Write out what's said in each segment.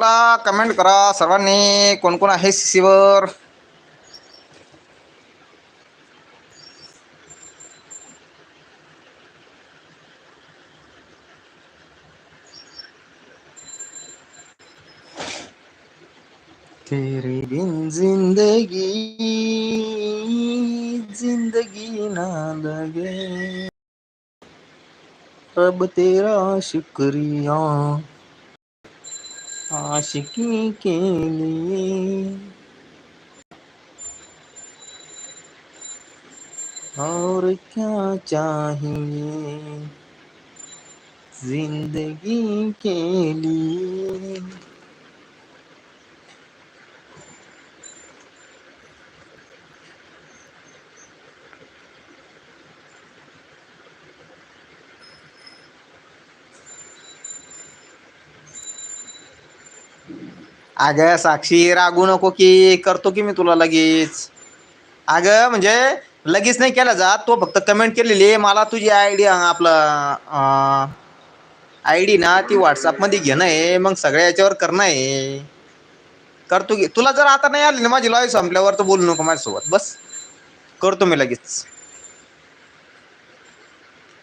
चला कमेंट करा सर्वांनी. कोण कोण आहे सीसीवर तेरी बिन जिंदगी जिंदगी ना लगे। अब तेरा शुक्रिया। आशिकी के लिए। और क्या चाहिए ज़िंदगी के लिए? अगं साक्षी रागू नको की करतो की मी तुला लगेच. अगं म्हणजे लगेच नाही केला जात तो फक्त कमेंट केलेली आहे. मला तुझी आय डी आपलं आय डी ना ती व्हॉट्सअपमध्ये घेणं आहे. मग सगळ्या याच्यावर करणं आहे. करतो की तुला जर आता नाही आली ना माझी लाईव्ह संपल्यावर तर बोलू नको माझ्यासोबत. बस. करतो मी लगेच.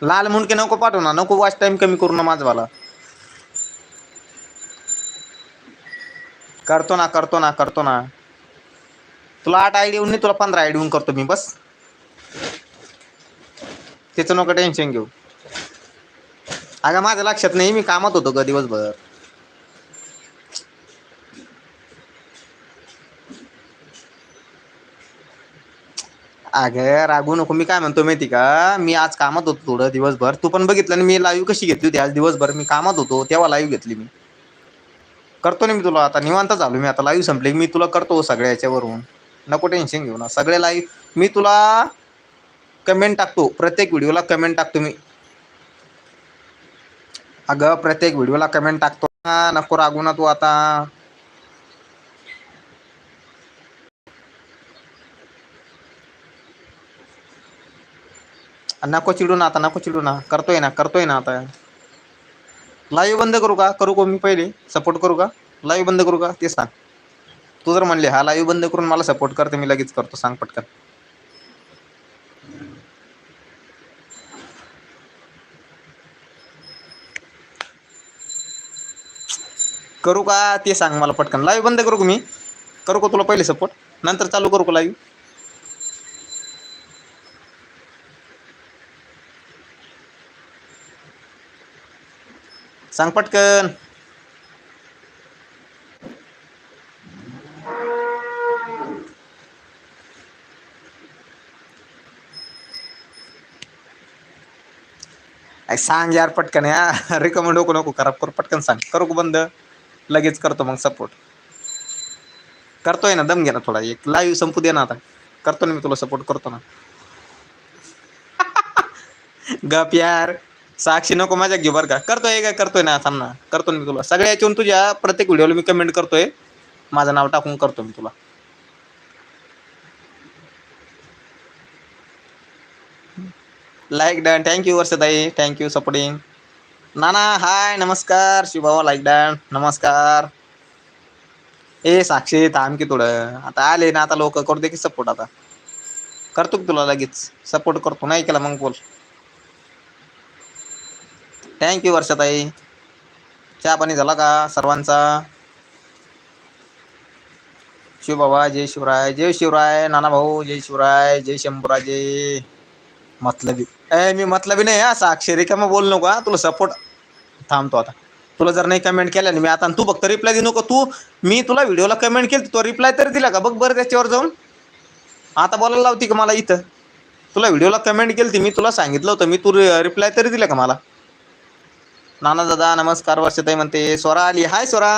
लाल मुंडके नको पाठवू ना. नको वॉच टाइम कमी करू ना माझवाला. करतो ना करतो ना करतो ना. तुला आठ आय डी येऊन नाही तुला पंधरा आय डी येऊन करतो मी बस. त्याचं नको टेन्शन घेऊ. अगं माझ्या लक्षात नाही मी कामात होतो ग दिवसभर. अगं रागू नको मी काय म्हणतो माहिती का? मी आज कामात होतो थोडं दिवसभर. तू पण बघितलं मी लाईव्ह कशी घेतली होती आज दिवसभर? मी कामात होतो तेव्हा लाईव्ह घेतली मी. करतो ना मी तुला. आता निवांत झालो मी. आता लाईव्ह संपले. मी तुला करतो सगळ्या याच्यावरून. नको टेन्शन घेऊ ना. सगळे लाईव्ह मी तुला कमेंट टाकतो. प्रत्येक व्हिडिओला कमेंट टाकतो मी. अगं प्रत्येक व्हिडिओला कमेंट टाकतो ना. नको रागू ना तू आता. नको चिडू ना आता. नको चिडू ना. करतोय ना. करतोय ना आता. लाईव्ह बंद करू का? करू का मी पहिले? सपोर्ट करू का? लाईव्ह बंद करू का? ते सांग. तू जर म्हणले हा लाईव्ह बंद करून मला सपोर्ट करते मी लगेच करतो. सांग पटकन. करू का? ते सांग मला पटकन. लाईव्ह बंद करू का मी? करू का तुला पहिले सपोर्ट नंतर चालू करू का लाईव्ह सांग पटकन अय सांग यार पटकन या रिकमेंड होको नको. खराब करू पटकन सांग करू बंद लगेच करतो मग सपोर्ट करतोय ना दम घे ना थोडा एक लाईव्ह संपू दे ना आता करतो ना मी तुला सपोर्ट करतो ना गप यार साक्षी नको माझ्या घे बरं का. करतोय काय करतोय ना थांब ना. करतो ना मी तुला. सगळ्या याच्यावरून तुझ्या प्रत्येक व्हिडिओला मी कमेंट करतोय. माझं नाव टाकून करतो मी तुला. लाईक डन थँक्यू वर्षताई थँक्यू सपोर्टिंग नाना हाय नमस्कार. शिवभावा लाईक डन नमस्कार. ए साक्षी थांब की थोडं. आता आले ना आता लोक करू दे की सपोर्ट आता. करतो की तुला लगेच. सपोर्ट करतो. नाही केला मग बोल. थँक्यू वर्षाताई. चहा पाणी झाला का सर्वांचा? शिवबाबा जय शिवराय जय शिवराय नाना भाऊ जय शिवराय जय शंभूराजे. मतलबी ए मी मतलबी नाही हा साक्षरी का मग बोल नको हा तुला सपोर्ट थांबतो आता. तुला जर नाही कमेंट केल्या ना मी आता तू फक्त रिप्लाय देऊ नको तू मी तुला व्हिडिओला कमेंट केली तो रिप्लाय तरी दिला का? बघ बरं त्याच्यावर जाऊन. आता बोलायला लावती का मला इथं? तुला व्हिडिओला कमेंट केली मी तुला सांगितलं होतं मी तू रिप्लाय तरी दिला का मला? नाना दादा नमस्कार वर्षताई म्हणते. स्वरा आली. हाय स्वरा.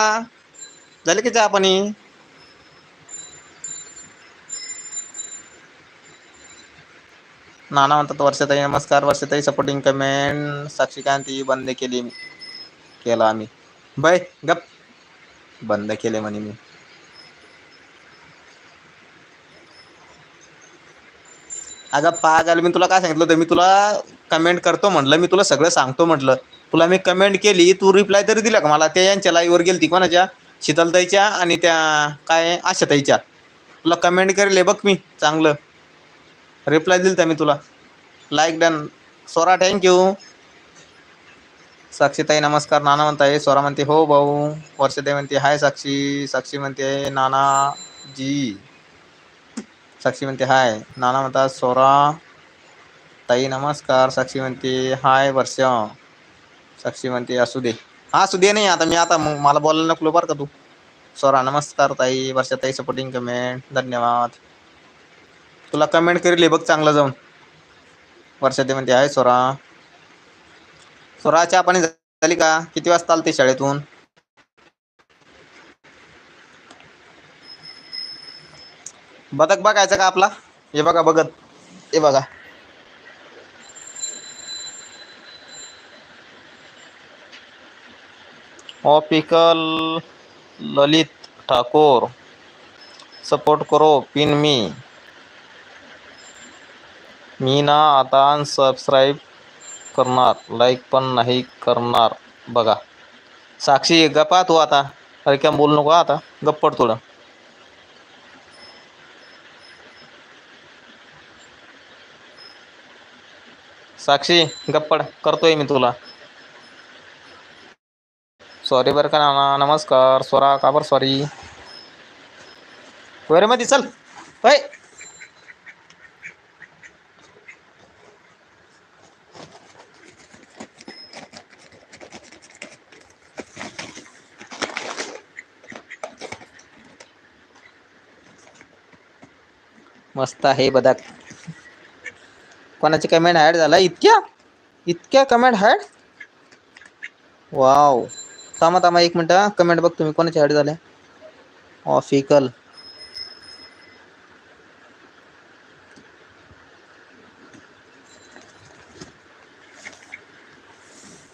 झाले की चहा पाणी? नाना म्हणतात वर्षताई नमस्कार. वर्षताई सपोर्टिंग कमेंट साक्षीकांती बंद केली मी. केला आम्ही. बाय गप. बंद केले म्हणे मी. अगं पागल मी तुला काय सांगितलं होतं? मी तुला कमेंट करतो म्हटलं मी तुला सगळं सांगतो म्हटलं तुला मी कमेंट केली तू रिप्लाय तरी दिला का? मला ते यांच्या लाईव्हवर गेलती कोणाच्या? शीतलताईच्या आणि त्या काय आशाताईच्या. तुला कमेंट करेल बघ मी चांगलं. रिप्लाय दिल त्या मी तुला. Like done Swara thank you साक्षीताई नमस्कार. नाना म्हणताय स्वरा म्हणते हो भाऊ. वर्षाताई म्हणते हाय साक्षी. साक्षी म्हणते नाना जी. साक्षी म्हणते हाय. नाना म्हणतात स्वरा ताई नमस्कार. साक्षी म्हणते हाय वर्षा. साक्षी म्हणते असू दे. हा असू दे नाही आता मी आता मग मला बोलायला नको बरं का तू. स्वरा नमस्कार ताई वर्षा ताई सपोर्टिंग कमेंट धन्यवाद. तुला कमेंट करेल बघ चांगलं जाऊन. वर्षा ते म्हणते आहे स्वरा. स्वरा चहा पाणी झाली का? किती वाजता आलते शाळेतून? बदक बघायचं का आपला? हे बघा बघत. हे बघा. ऑपिकल ललित ठाकोर. सपोर्ट करो पिन मी. मी ना आता सबस्क्राईब करणार. लाईक पण नाही करणार. बघा. साक्षी गप्पा तू आता. अरे काय बोलू नको आता. गप्पड पड थोडं. साक्षी गप्पड करतोय मी तुला. सॉरी बरं का नाना. नमस्कार. स्वरा का बरं सॉरी वर मध्ये चल. होय. मस्त आहे बदक. कोणाची कमेंट हॅड झाला? इतक्या? इतक्या कमेंट हॅड वाव थांबा थांबा एक मिनटं कमेंट बघ तुम्ही कोणाच्या ॲड झाल्या ऑफिकल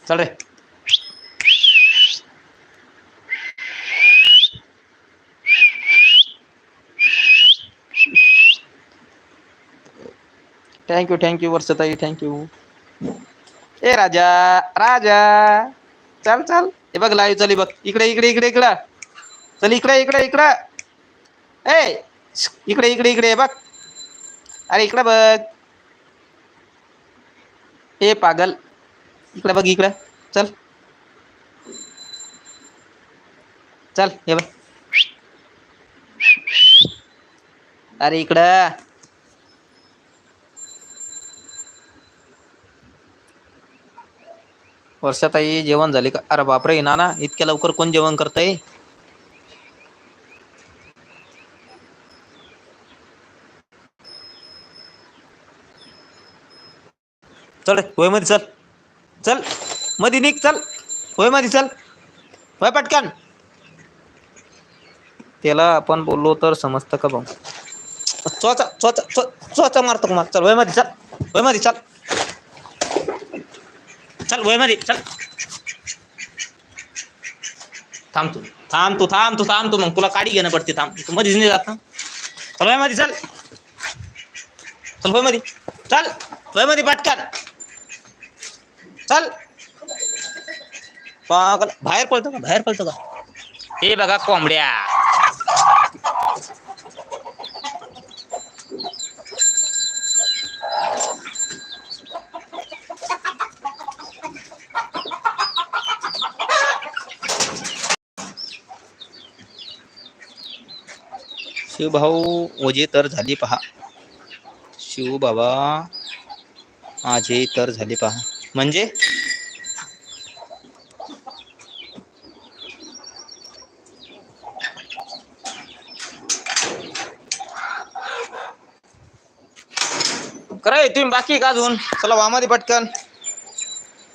चल रे. थँक्यू थँक्यू वर्षताई थँक्यू ए, राजा राजा. चल चल. हे बघ लाईव्ह चली बघ. इकडे इकडे इकडे इकडं. चल इकडे इकडे इकडं. ए इकडे इकडे इकडे बघ. अरे इकडे बघ. ए पागल. इकडे बघ इकडे. चल. चल हे बघ. अरे इकडं. वर्षाताई जेवण झाले का? अरे बापरे नाना इतक्या लवकर कोण जेवण करतय? चल होयमध्ये चल. चलमध्ये निघ चल. होयमध्ये चल. होय पटकन. त्याला आपण बोललो तर समजतं का भाऊ? चोचा चोचा चोचा मारतो का मार चल होयमध्ये चल. होयमध्ये चल. चल वयमध्ये चल. थांब तू थांब तू थांब तू थांब तू मग तुला काडी घेणं पडते थांब. तू मध्येच नाही जात ना. चल वयमध्ये चल. चल वयमध्ये. चल वयमध्ये पटकन. चल. पागल बाहेर पळतो का? बाहेर पळतो का? हे बघा कोंबड्या. शिवभाऊ ओझे तर झाली पहा. शिव बाबा तर झाले पहा. म्हणजे? करा तुम्ही बाकी का अजून? चला वा मध्ये पटकन.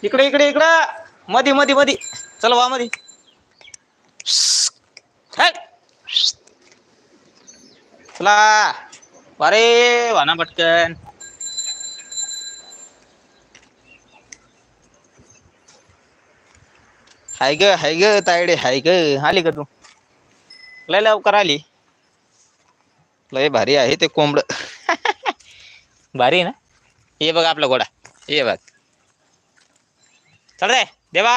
इकडे इकडे इकडं. मधी मधी मधी. चला वा मध्ये हाय. चला. अरे वाना पटकन. हाय ग हाय ग तायडे हाय ग. आली का तू? लय लवकर आली. लय भारी आहे ते कोंबड. भारी आहे ना? हे बघ आपला घोडा. हे बघ. चल रे देवा.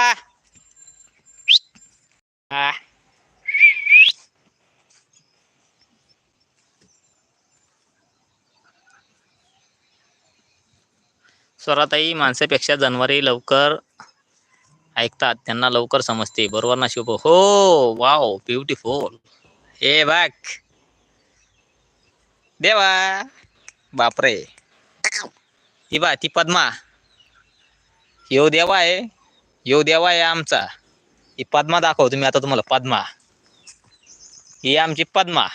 हा. स्वराताई माणसापेक्षा जनावरे लवकर ऐकतात. त्यांना लवकर समजते. बरोबर ना शिव हो वाव ब्युटिफुल हे बघ. देवा. बापरे. ही बा ती पद्मा. यो देवा आहे. यो देवा आहे आमचा. ही पद्मा दाखवतो मी आता तुम्हाला पद्मा. ही आमची पद्मा.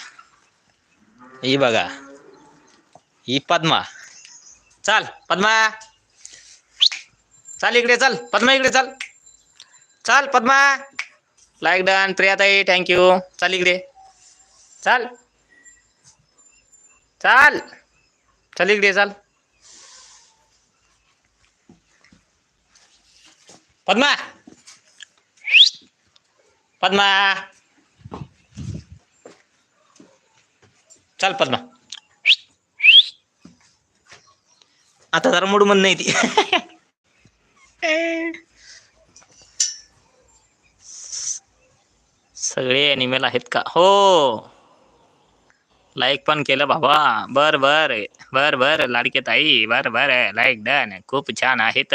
ही बघा. ही पद्मा. चल पद्मा. चाल इकडे चल. पद्मा इकडे चल. चल पद्मा. लाईक डन प्रियाताई थँक्यू चाल इकडे. चाल. चाल. चल इकडे चाल. पद्मा. पद्मा. चल पद्मा. आता जरा मूड म्हण नाही ती. सगळे अॅनिमल आहेत का? हो. लाईक पण केलं बाबा. बर बर. बर बर लाडके ताई. बर बर. लाईक डन खूप छान आहेत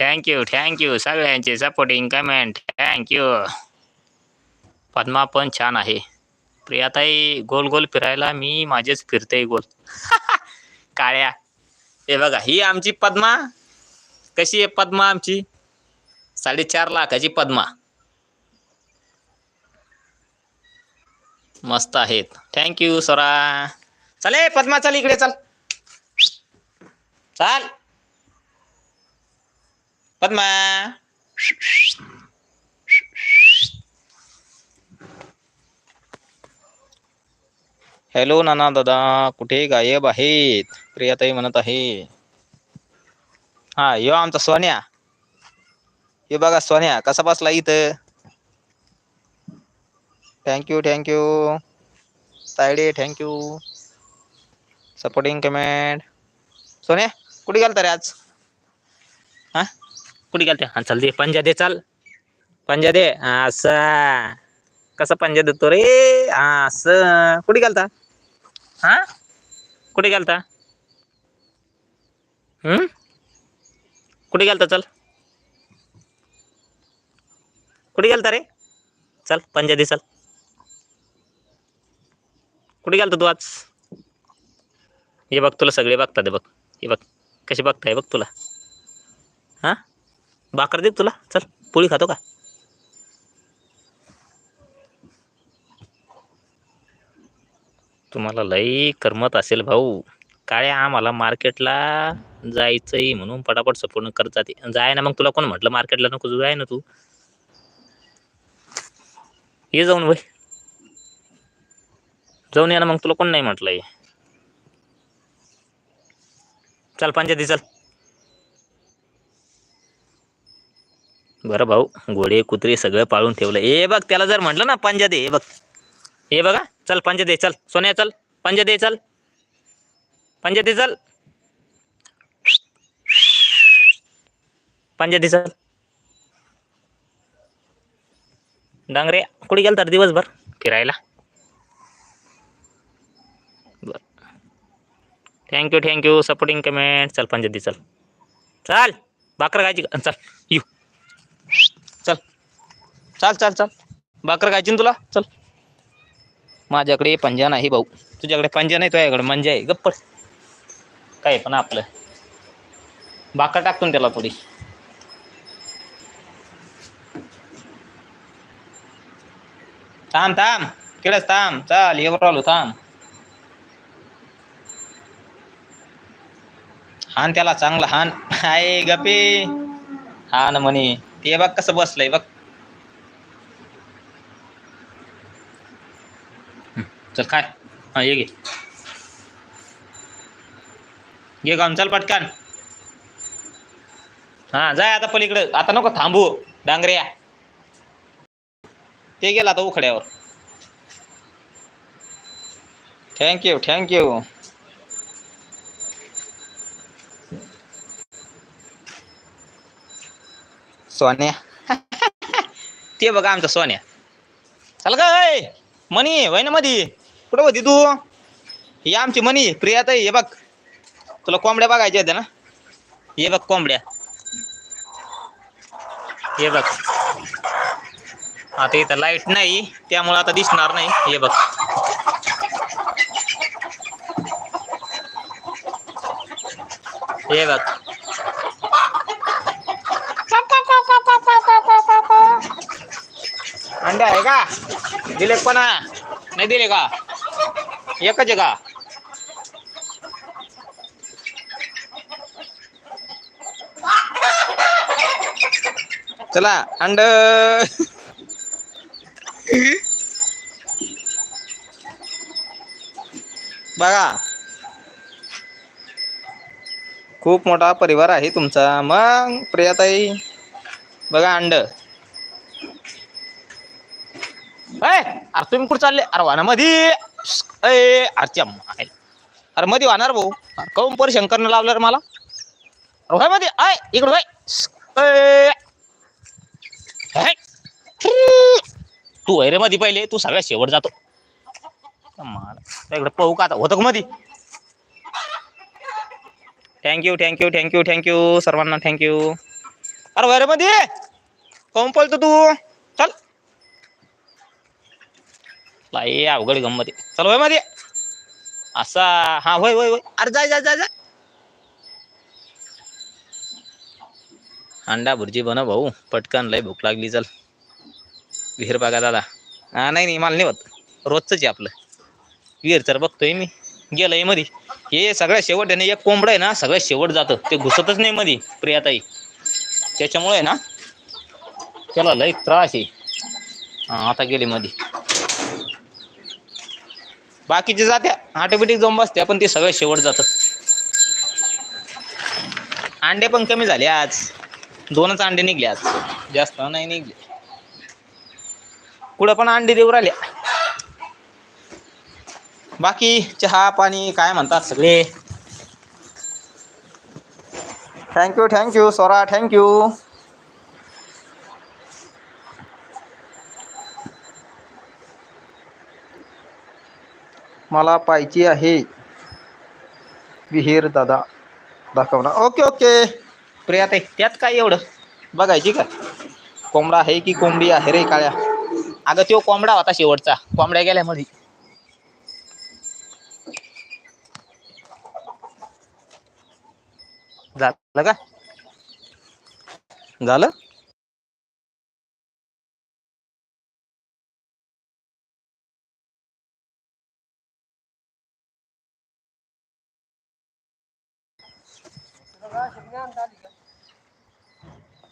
थँक्यू थँक्यू सगळ्यांचे supporting comment thank you Padma पण छान आहे. प्रियाताई गोल गोल फिरायला मी माझेच फिरते गोल. काळ्या. हे बघा ही आमची पद्मा. कशी आहे पद्मा आमची? साडेचार लाखाची पद्मा. मस्त आहेत. थँक्यू सरा. चले पद्मा चल इकडे चल. चाल. पद्मा. हॅलो नाना दादा. कुठे गायब आहेत? प्रियाताई म्हणत आहे. हा यो आमचा सोन्या. यो बघा सोन्या कसा बसला इथं? Thank you thank you Tayde thank you supporting comment Sonya कुठे गेलता रे आज? हा? कुठे गेलते? हा चल दे पंजा दे चल. पंजा दे हा, असा. कसा पंजा देतो रे? अस असं. कुठे गेलता? हा? कुठे गेलता? हम्म? कुठे गेलता? चल. कुठे गेलता रे? चल पंजा चल. कुठे गेलता तू आज? हे बघ तुला सगळे बघतात बघ. हे बघ कसे बघताय बघ तुला. हा? भाकर दे तुला? चल पोळी खातो का? तुम्हाला लई करमत असेल भाऊ. काळे आम्हाला मार्केटला जायचंय म्हणून पटापट सपोर्ट करत जाते जाय ना मग तुला कोण म्हटलं मार्केटला नको जाय ना तू. ये जाऊन भाई जाऊन या ना मग तुला कोण नाही म्हटलंय. चल पंचायती चल. बरं भाऊ घोडे कुत्रे सगळं पाळून ठेवलं. ये बघ त्याला जर म्हटलं ना पंजा दे हे बघ. हे बघा चल पंजा दे चल. सोन्या चल. पंजा दे चल. पंजा दे चल पंजा दे चल डांगरे कुठे गेल तर दिवसभर? फिरायला. बर. थँक्यू थँक्यू सपोर्टिंग कमेंट चल पंजा दे चल चल भाकर खायची का? चल यू चल. चल चल चल. भाकर खायची ना तुला? चल. माझ्याकडे पंजा नाही भाऊ. तुझ्याकडे पंजा नाही तुझ्याकडे मंजा आहे. गप्पड काय पण आपलं. भाकर टाकतो ना त्याला थोडी. थांब थांब. तिकडेच थांब. चाल येवर आलो थांब. हान त्याला चांगला हान. हाय गपे. हान म्हणे. ते बघ कसं बसलंय बघ. चल काय हा ये घे. घे गाऊन चल पटकन. हा जाय आता पलीकडे. आता नको थांबू. डांगऱ्या ते गेला आता उखड्यावर. थँक्यू थँक्यू सोन्या. ते बघा आमचा सोन्या. चल काय मनी वय ना मधी. कुठं होती तू? ही आमची मनी प्रियाताई हे बघ. तुला कोंबड्या बघायच्या होत्या ना? ये बघ कोंबड्या. हे बघ. आता इथं लाइट नाही त्यामुळे आता दिसणार नाही. हे बघ. हे बघ. अंडे आहे का? दिले पण नाही दिले का? एकच आहे का? चला अंड. बघा. खूप मोठा परिवार आहे तुमचा. मग प्रियाताई बघा अंड. अरे तुम्ही कुठं चालले? अरे वाना मध्ये अरे अरे मध्ये वाहणार भाऊ. अरे काऊन पर शंकरनं लावलं रे मला? अरे मध्ये आय इकडं होय अय. हाय. तू वैरे मध्ये पहिले तू सगळ्यात शेवट जातो. इकडे पाहू का आता होतं का मध्ये thank you thank you thank you thank you सर्वांना थँक्यू अरे वैरे रे मध्ये काऊन पळतो तू. चल. लाई अवघड गमत आहे. चल वयमध्ये असा हा होय होय होय अरे जाय जाय जाय जाय अंडा भुर्जी बनव भाऊ पटकन लय भूक लागली चल. विहीर बघा दादा. हा नाही नाही मला नाही होत. रोजच आहे आपलं. विहीर तर बघतोय मी. गेलंयमध्ये हे सगळ्या शेवट आहे ना एक कोंबडं आहे ना सगळ्यात शेवट जातं. ते घुसतच नाही मध्ये प्रियाताई. त्याच्यामुळे ना त्याला लय त्रास आहे. हा आता गेली मध्ये बाकीचे जात्या. ऑटोमॅटिक जाऊन बसत्या पण ते सगळं शेवट जातं. अंडे पण कमी झाले आज. दोनच अंडे निघले आज. जास्त नाही निघले. कुठं पण अंडी देऊ राहिले. बाकी चहा पाणी काय म्हणतात सगळे? थँक्यू थँक्यू स्वरा थँक्यू मला पाहिजे आहे विहीर दादा दाखवणार. ओके ओके प्रियाताई त्यात काय एवढं? बघायची का? कोंबडा आहे की कोंबडी आहे रे काळ्या? अगं तो कोंबडा होता शेवटचा. कोंबड्या गेल्या मध्ये झालं का? झालं?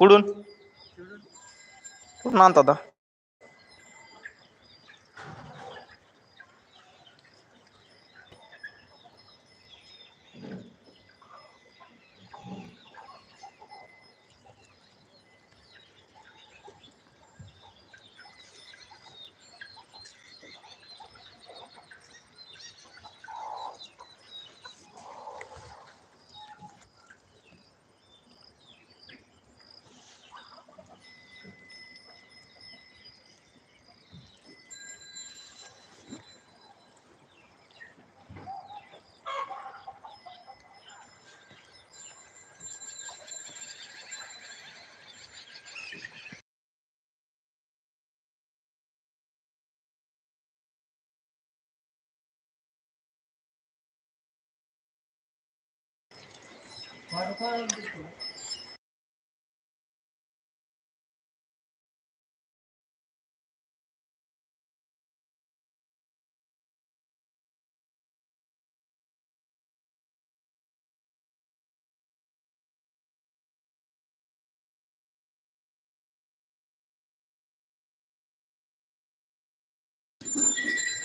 कुठून? कुठून आणतो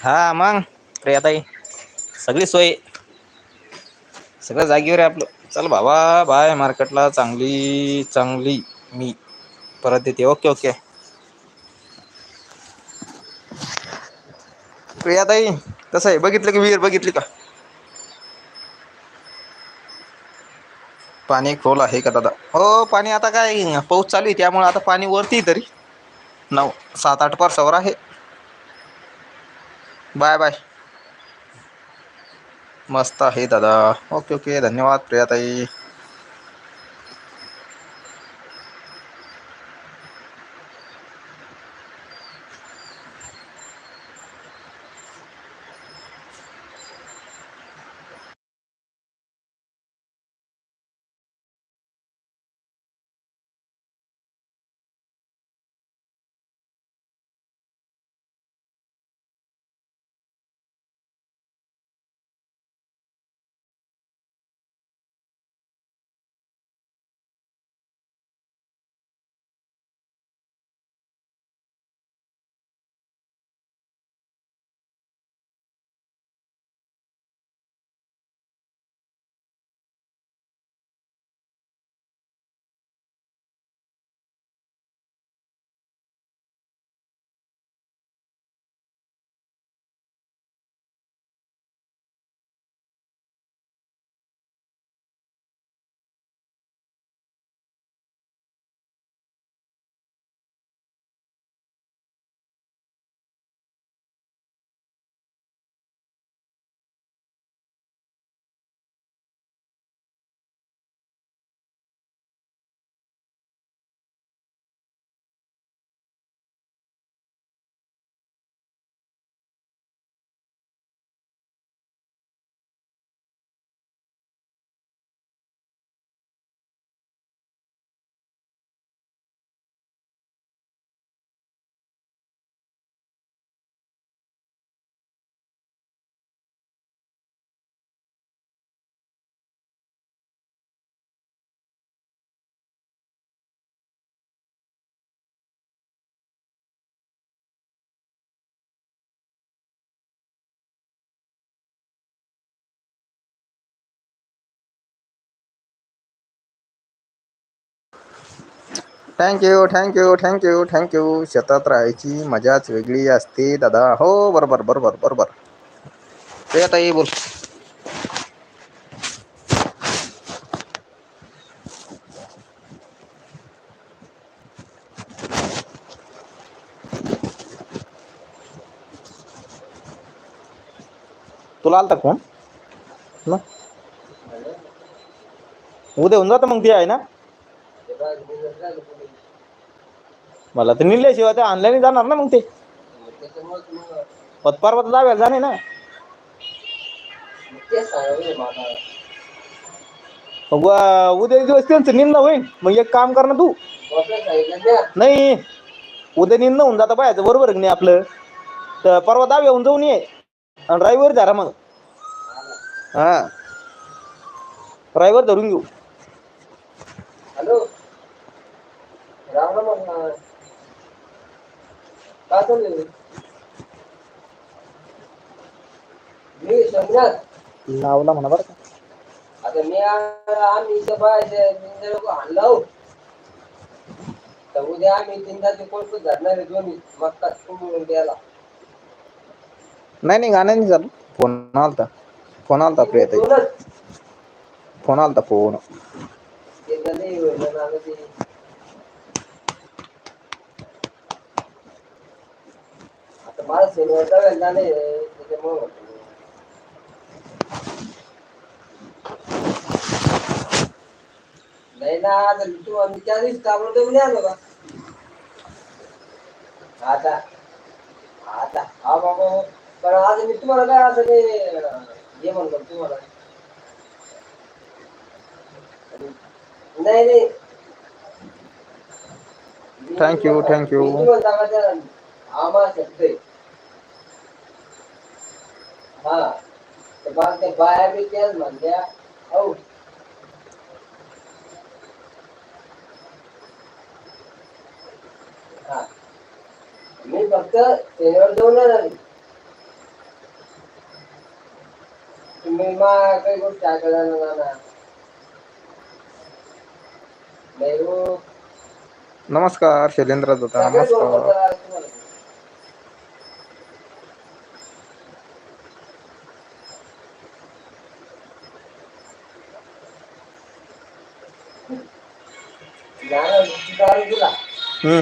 हा मग. प्रियाताई सगळी सोय. सगळं जागेवर आहे आपलं. चल बाबा बाय. मार्केटला चांगली चांगली मी. परत देते. Okay okay. प्रियाताई कसं आहे? बघितलं की विहीर बघितली का? पाणी खोल आहे का दादा? हो पाणी आता काय पाऊस चालू आहे त्यामुळे आता पाणी वरती तरी. नऊ सात आठ पार्सावर आहे. Bye bye. मस्त आहे दादा ओके ओके धन्यवाद प्रियाताई thank you thank you thank you thank you शेतात राहायची मजाच वेगळी असते दादा. हो बरोबर बरोबर बरोबर. ते आता ये बोल. तुला आलता फोन? ना? उद्या होऊन जातं मग ते आहे ना? मला तर निघल्याशिवाय ते ऑनलाईन जाणार ना मग ते. पत्पार जावे जाणे ना. मग उद्या दिवस त्यांचं निंद होईल मग एक काम कर ना तू. नाही. उद्या निंद होऊन जाता पाहायचं बरोबर की नाही आपलं? तर परवा दावे होऊन जाऊन ये. आणि ड्रायव्हर धरा मग. हा. ड्रायव्हर धरून घेऊ. हॅलो. राम काय चाललंय मी सोमनाथ लावला म्हणा बरं का. आता मी आम्ही लोक आणलो तर उद्या आम्ही तीनदा ते कोण धरणार आहे दोन्ही? मक्का तुम्ही द्यायला. नाही नाही गाणं नाही झालं. फोन आलता. फोन आलता प्रियता फोन आलता फोन तीनदा नाही होईल ना आता ते आता मला त्याच्यामुळे. नाही ना आता तू आम्ही त्या दिवशी नाही आलो का आता आता हा बाबा पण आज मी तुम्हाला काय असं हे म्हणतो तुम्हाला नाही नाही मी Thank you, तुम्हाला- thank you. मी तुम्हाला सांगायचं आम्हा शब्द आहे. हा तर बा त्या बाया बी त्याच म्हणल्या हो हा मी फक्त शनिवार जाऊन येणार आहे. तुम्ही मा काही गोष्ट ऐकायला ना ना नाही हो नमस्कार शैलेंद्र दादा सगळे दोन नमस्कार बोलतात तुम्हाला. नाही, दारू दिला. हम्म.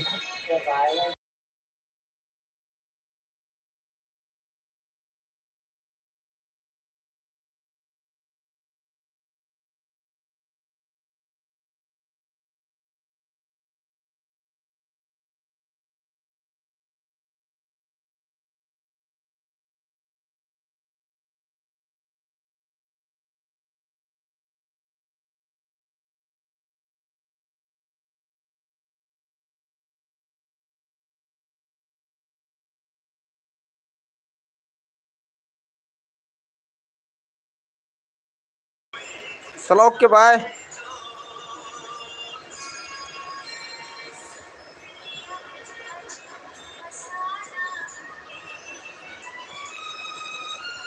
चला ओके बाय.